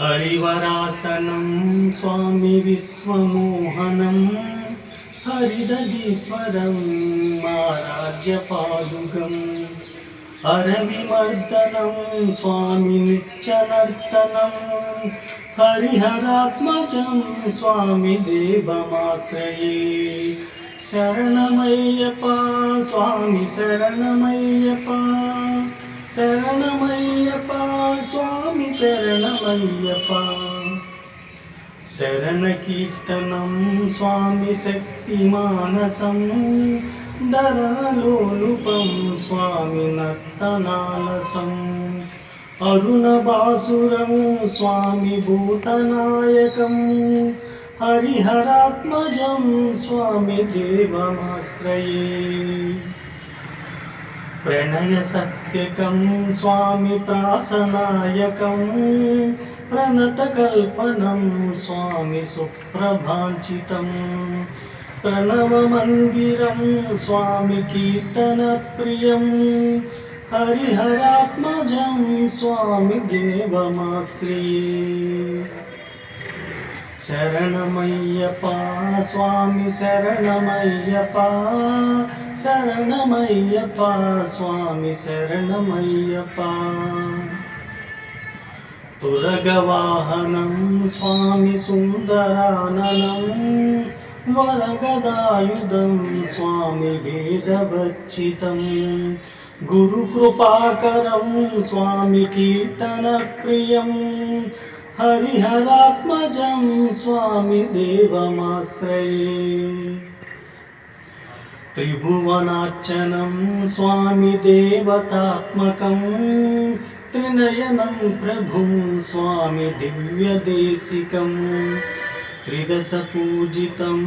Harivarasanam स्वामि विश्वमोहनं हरिदधीश्वरं हरविमर्दनं स्वामि नित्यनर्तनं हरिहरात्मजं स्वामि देवमाश्रये शरणमय्यपा स्वामि शरणमय्यपा स्वामि शरणमय्यपा शरणकीर्तनं स्वामि शक्तिमानसं दरलोलुपं स्वामि नर्तनालसम् अरुणबासुरं स्वामि भूतनायकं हरिहरात्मजं स्वामि देवमाश्रये प्रणयसत्यकं स्वामि प्रासनायकं प्रणतकल्पनं स्वामि सुप्रभाञ्चितं। प्रणवमन्दिरं स्वामि कीर्तनप्रियं हरिहरात्मजं स्वामि देवमाश्रये शरणमय्यपा स्वामि शरणमय्यपा शरणमय्यपा स्वामि शरणमय्यपा तुरगवाहनं स्वामि सुन्दराननं वरगदायुधं स्वामि वेदवच्चितं गुरुकृपाकरं स्वामि कीर्तनप्रियं हरिहरात्मजं स्वामि देवमाश्रये। त्रिभुवनार्चनं स्वामि देवतात्मकं त्रिनयनं प्रभुं स्वामि दिव्यदेशिकं त्रिदशपूजितं